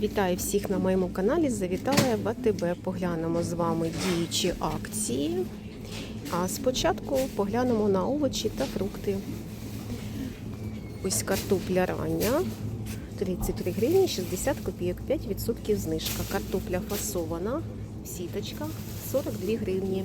Вітаю всіх на моєму каналі. Завітала я в АТБ. Поглянемо з вами діючі акції. А спочатку поглянемо на овочі та фрукти. Ось картопля рання. 33 гривні 60 копійок, 5% знижка. Картопля фасована, сіточка 42 гривні.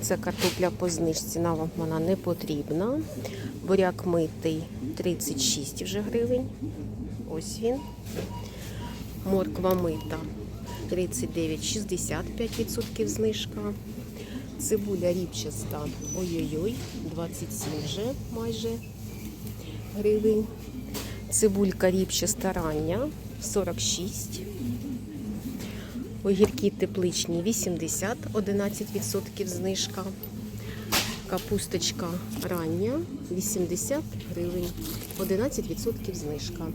Це картопля по знижці, нам вона не потрібна. Буряк митий 36 вже гривень. Ось він. Морква мита 39,60, 5% знижка. Цибуля ріпчаста, ой-ой-ой, 27 вже майже гривень. Цибулька ріпчаста рання 46. Огірки тепличні 80, 11% знижка. Капусточка рання 80 гривень, 11% знижка.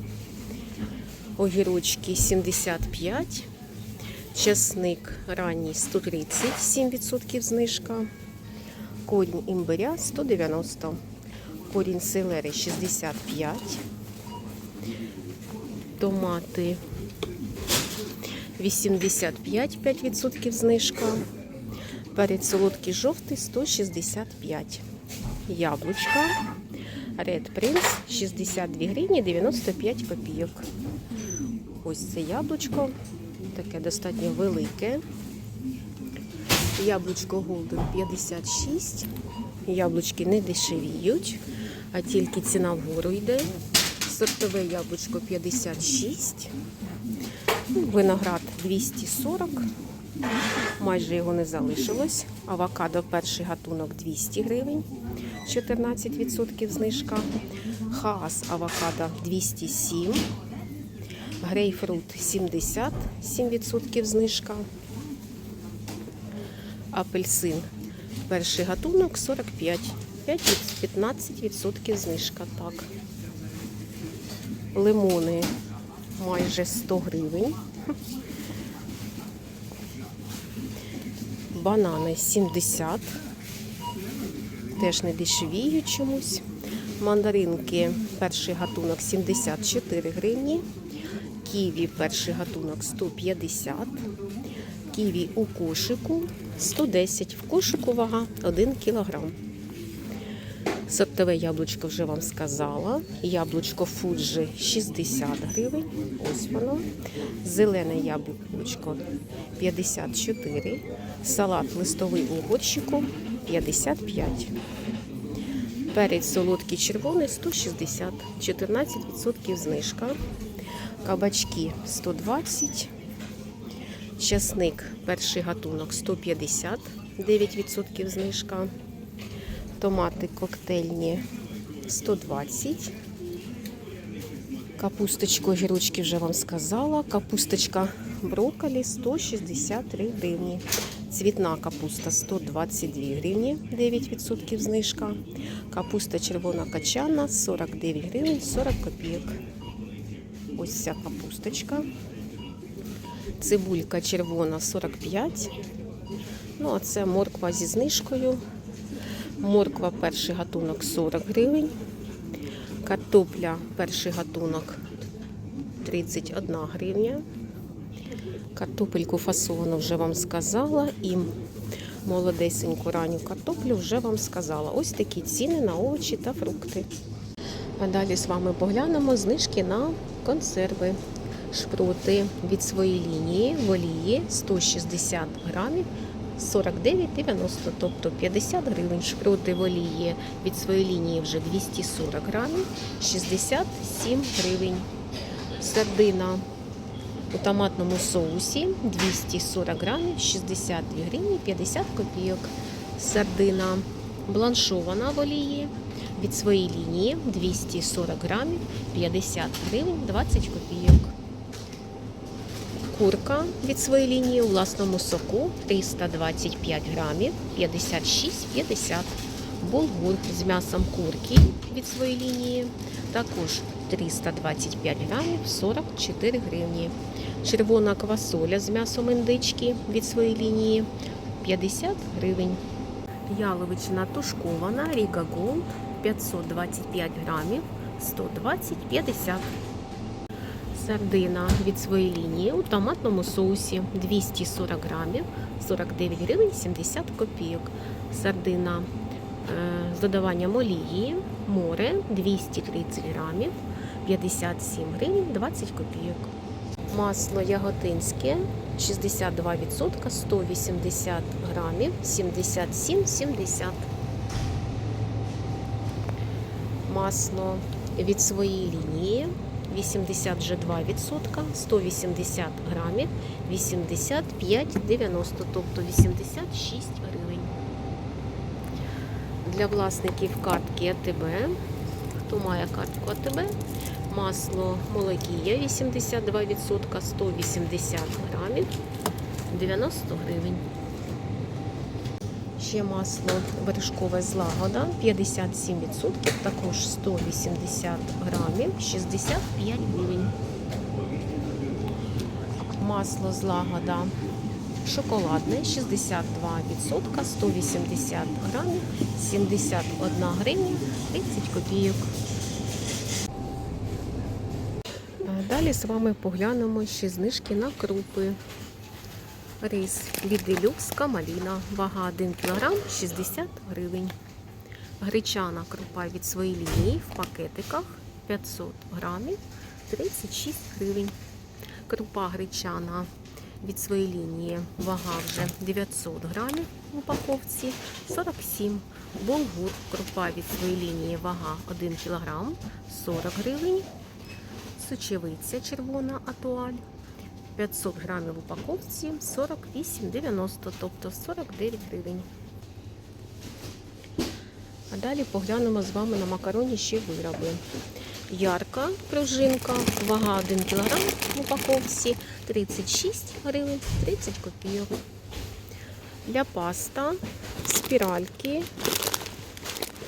Огірочки 75, часник ранній 130, 7% знижка. Корінь імбиря 190, корінь селери 65, томати 85, 5% знижка. Перець солодкий жовтий 165. Яблучка. Red Prince 62 гривні 95 копійок. Ось це яблучко. Таке достатньо велике. Яблучко Golden 56. Яблучки не дешевіють, а тільки ціна вгору йде. Сортове яблучко 56. Ну, Виноград 240. Майже його не залишилось. Авокадо перший гатунок 200 гривень, 14% знижка. Хаас авокадо 207. Грейпфрут 70, 7% знижка. Апельсин перший гатунок 45, 5-15% знижка. Так. Лимони майже 100 гривень. Банани 70. Теж не дешевіють чомусь. Мандаринки перший гатунок 74 гривні. Ківі перший гатунок 150. Ківі у кошику 110. В кошику вага 1 кілограм. Сортове яблучко вже вам сказала. Яблучко Фуджі 60 гривень. Ось воно. Зелене яблучко 54. Салат листовий у горщику 55. Перець солодкий червоний 160, 14% знижка. Кабачки 120. Часник перший гатунок 150, 9% знижка. Томати коктейльні 120. Капусточку огірочки вже вам сказала. Капусточка брокколі 163 гривні. Цвітна капуста 122 гривні, 9% знижка. Капуста червона качана 49 гривень 40 копійок. Ось ця капусточка. Цибулька червона 45. Ну, а це морква зі знижкою. Морква перший гатунок 40 гривень. Картопля перший гатунок 31 гривня. Картопельку фасовану вже вам сказала. І молодесеньку ранню картоплю вже вам сказала. Ось такі ціни на овочі та фрукти. А далі з вами поглянемо знижки на консерви. Шпроти від своєї лінії в олії 160 грамів 49,90, тобто 50 гривень. Шпроти в олії від своєї лінії вже 240 грамів 67 гривень. Сардина у томатному соусі 240 грамів 62 гривні 50 копійок. Сардина бланшована в олії від своєї лінії 240 грамів 50 гривень 20 копійок. Курка від своєї лінії у власному соку 325 грамів 56,50. Булгур з м'ясом курки від своєї лінії також 325 грамів 44 гривні. Червона квасоля з м'ясом індички від своєї лінії 50 гривень. Яловичина тушкована Ріга Голд 525 грамів 120,50. Сардина від своєї лінії у томатному соусі 240 грамів, 49 гривень 70 копійок. Сардина е, з додаванням олії, море 230 грамів, 57 гривень 20 копійок. Масло яготинське 62%, 180 грамів, 77,70. Масло від своєї лінії 82%, 180 грамів, 85,90, тобто 86 гривень. Для власників картки АТБ, хто має картку АТБ, масло молокія 82%, 180 грамів, 90 гривень. Ще масло вершкове злагода 57%, також 180 грамів, 65 гривень. Масло злагода шоколадне 62%, 180 грамів, 71 гривня, 30 копійок. Далі з вами поглянемо ще знижки на крупи. Рис від Делюкс Камаліна. Вага 1 кг 60 гривень. Гречана крупа від своєї лінії в пакетиках 500 грамів 36 гривень. Крупа гречана від своєї лінії. Вага вже 900 грамів в упаковці 47. Булгур крупа від своєї лінії. Вага 1 кг 40 гривень. Сочевиця червона атуаль 500 грамів в упаковці 48,90, тобто 49 гривень. А далі поглянемо з вами на макароні ще вироби. Ярка пружинка, вага 1 кг в упаковці 36 гривень 30 копійок. Для паста спіральки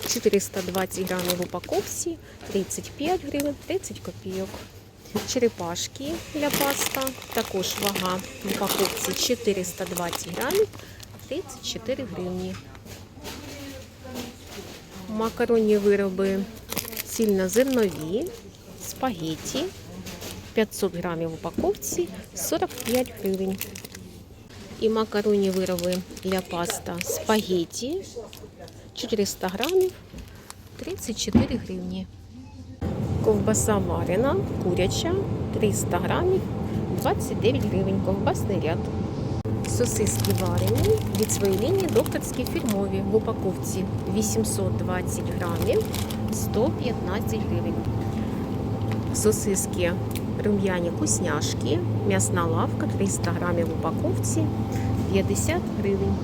420 грамів в упаковці 35 гривень 30 копійок. Черепашки для паста. Також вага в упаковці 420 грамів 34 гривні. Макаронні вироби цільнозернові, спагетті 500 грамів в упаковці 45 гривень. І макаронні вироби для паста спагетті 400 грамів 34 гривні. Ковбаса варена, куряча, 300 грамів, 29 гривень, ковбасний ряд. Сосиски варені від своєї лінії докторські фірмові в упаковці 820 грамів, 115 гривень. Сосиски рум'яні кусняшки, м'ясна лавка 300 грамів в упаковці, 50 гривень.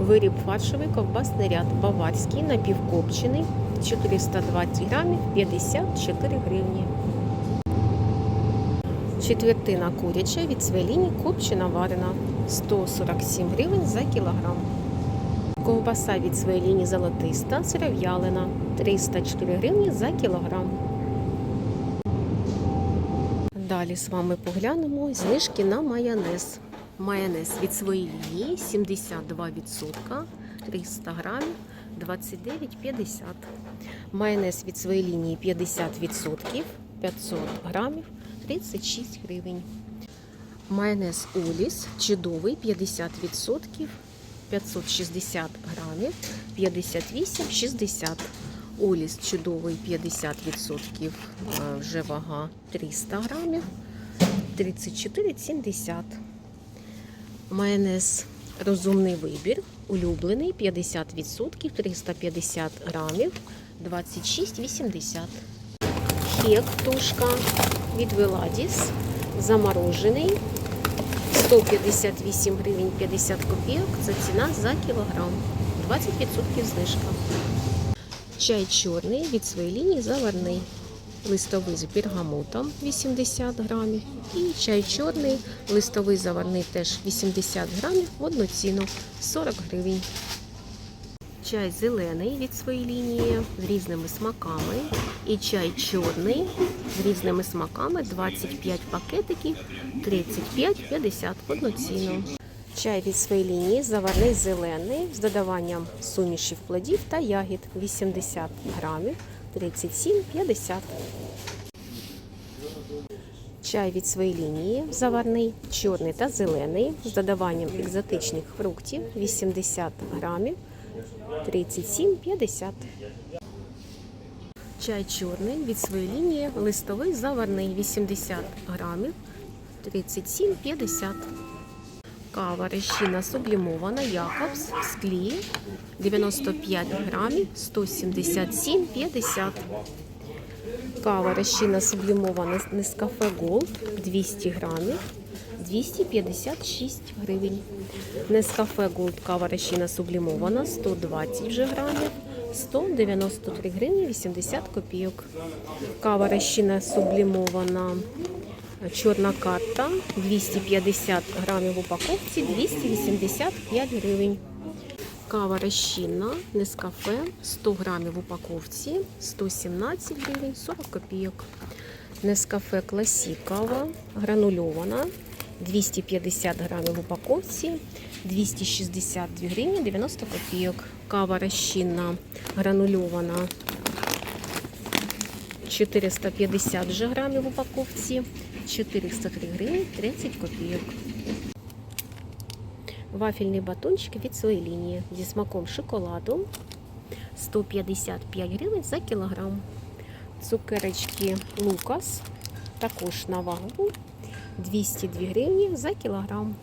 Виріб фаршовий ковбасний ряд баварський напівкопчений 420 грамів 54 гривні. Четвертина куряча від свеліні копчена варена 147 гривень за кілограм. Ковбаса від свеліні золотиста сиров'ялина 304 гривні за кілограм. Далі з вами поглянемо знижки на майонез. Майонез від своєї лінії 72%, 300 грамів, 29,50. Майонез від своєї лінії 50%, 500 грамів, 36 гривень. Майонез Оліс чудовий 50%, 560 грамів, 58,60. Оліс чудовий 50%, е, вже вага 300 грамів, 34,70. Майонез розумний вибір, улюблений 50%, 350 грамів, 26,80. Хек тушка від Веладіс, заморожений, 158 гривень 50 копійок. Це ціна за кілограм, 20% знижка. Чай чорний від своєї лінії заварний. Листовий з бергамотом 80 грамів. І чай чорний, листовий заварний теж 80 грамів в одну ціну 40 гривень. Чай зелений від своєї лінії з різними смаками. І чай чорний з різними смаками 25 пакетиків 35,50 в одну ціну. Чай від своєї лінії заварний зелений з додаванням сумішів плодів та ягід 80 грамів 37,50. Чай від своєї лінії заварний, чорний та зелений з додаванням екзотичних фруктів 80 грамів 37,50. Чай чорний від своєї лінії листовий заварний 80 грамів 37,50. Кава решіна сублімована Якобс в склі 95 грамів 177,50. Кава розчинна сублімована Нескафе Голд 200 грамів 256 гривень. Нескафе Голд кава розчинна сублімована 120 вже грамів 193 гривні 80 копійок. Кава розчинна сублімована чорна карта 250 грамів в упаковці 285 гривень. Кава розчинна, Нескафе 100 грамів в упаковці 117 гривень 40 копійок. Нескафе Класік кава гранульована 250 грамів в упаковці 262 гривні 90 копійок. Кава розчинна гранульована 450 вже грамів в упаковці 403 гривні 30 копійок. Вафельний батончик від своєї лінії зі смаком шоколаду 155 гривень за кілограм. Цукерочки Лукас також на вагу 202 гривні за кілограм.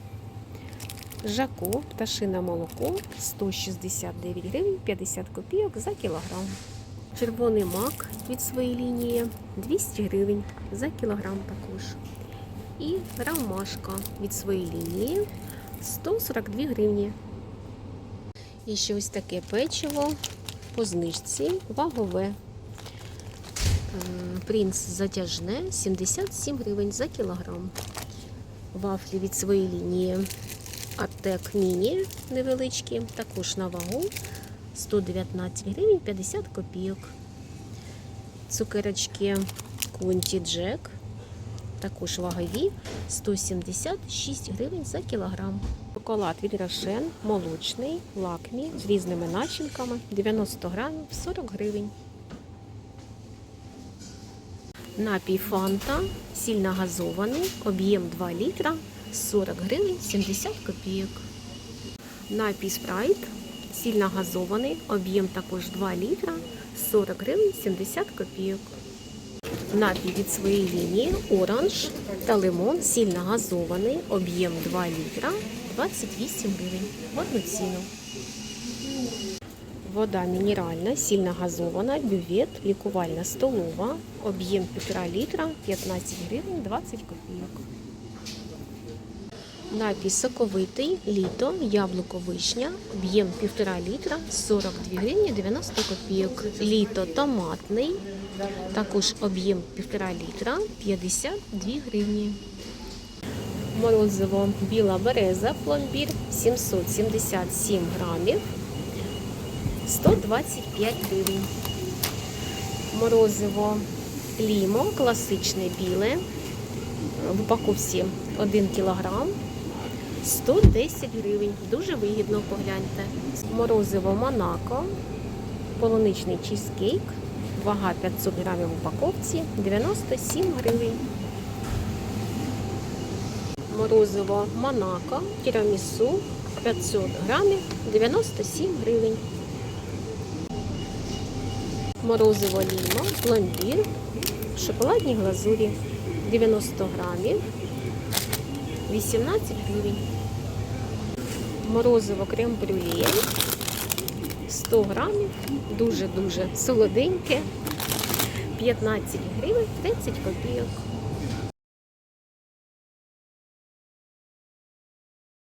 Жако, пташине молоко 169 гривень 50 копійок за кілограм. Червоний мак від своєї лінії 200 гривень за кілограм також. І ромашка від своєї лінії 142 гривні. І ще ось таке печиво по знижці вагове. Принц затяжне 77 гривень за кілограм. Вафлі від своєї лінії Артек Міні невеличкі, також на вагу 119 гривень 50 копійок. Цукерочки Кунті Джек також вагові 176 гривень за кілограм. Шоколад від Рошен молочний, лакмі з різними начинками 90 грамів 40 гривень. Напій Фанта сильно газований, об'єм 2 літра 40 гривень 70 копійок. Напій Спрайт сильно газований, об'єм також 2 літра 40 гривень 70 копійок. Напій від своєї лінії оранж та лимон сильно газований, об'єм 2 літра 28 гривень одну ціну. Вода мінеральна, сильно газована, бювет, лікувальна столова, об'єм 1,5 літра 15 гривень 20 копійок. Напій соковитий, літо, яблуко вишня, об'єм 1,5 літра 42 гривні 90 копійок. Літо томатний, також об'єм 1,5 літра 52 гривні. Морозиво біла береза пломбір 777 грамів 125 гривень. Морозиво лімо класичне біле в упаковці 1 кілограм 110 гривень. Дуже вигідно погляньте. Морозиво Монако, полуничний чизкейк, вага 500 грамів в упаковці 97 гривень. Морозиво Монако, тірамісу 500 грамів 97 гривень. Морозиво ліма, пломбір, шоколадні глазурі 90 грамів 18 гривень. Морозиво крем-брюле 100 грамів, дуже-дуже солоденьке, 15 гривень 30 копійок.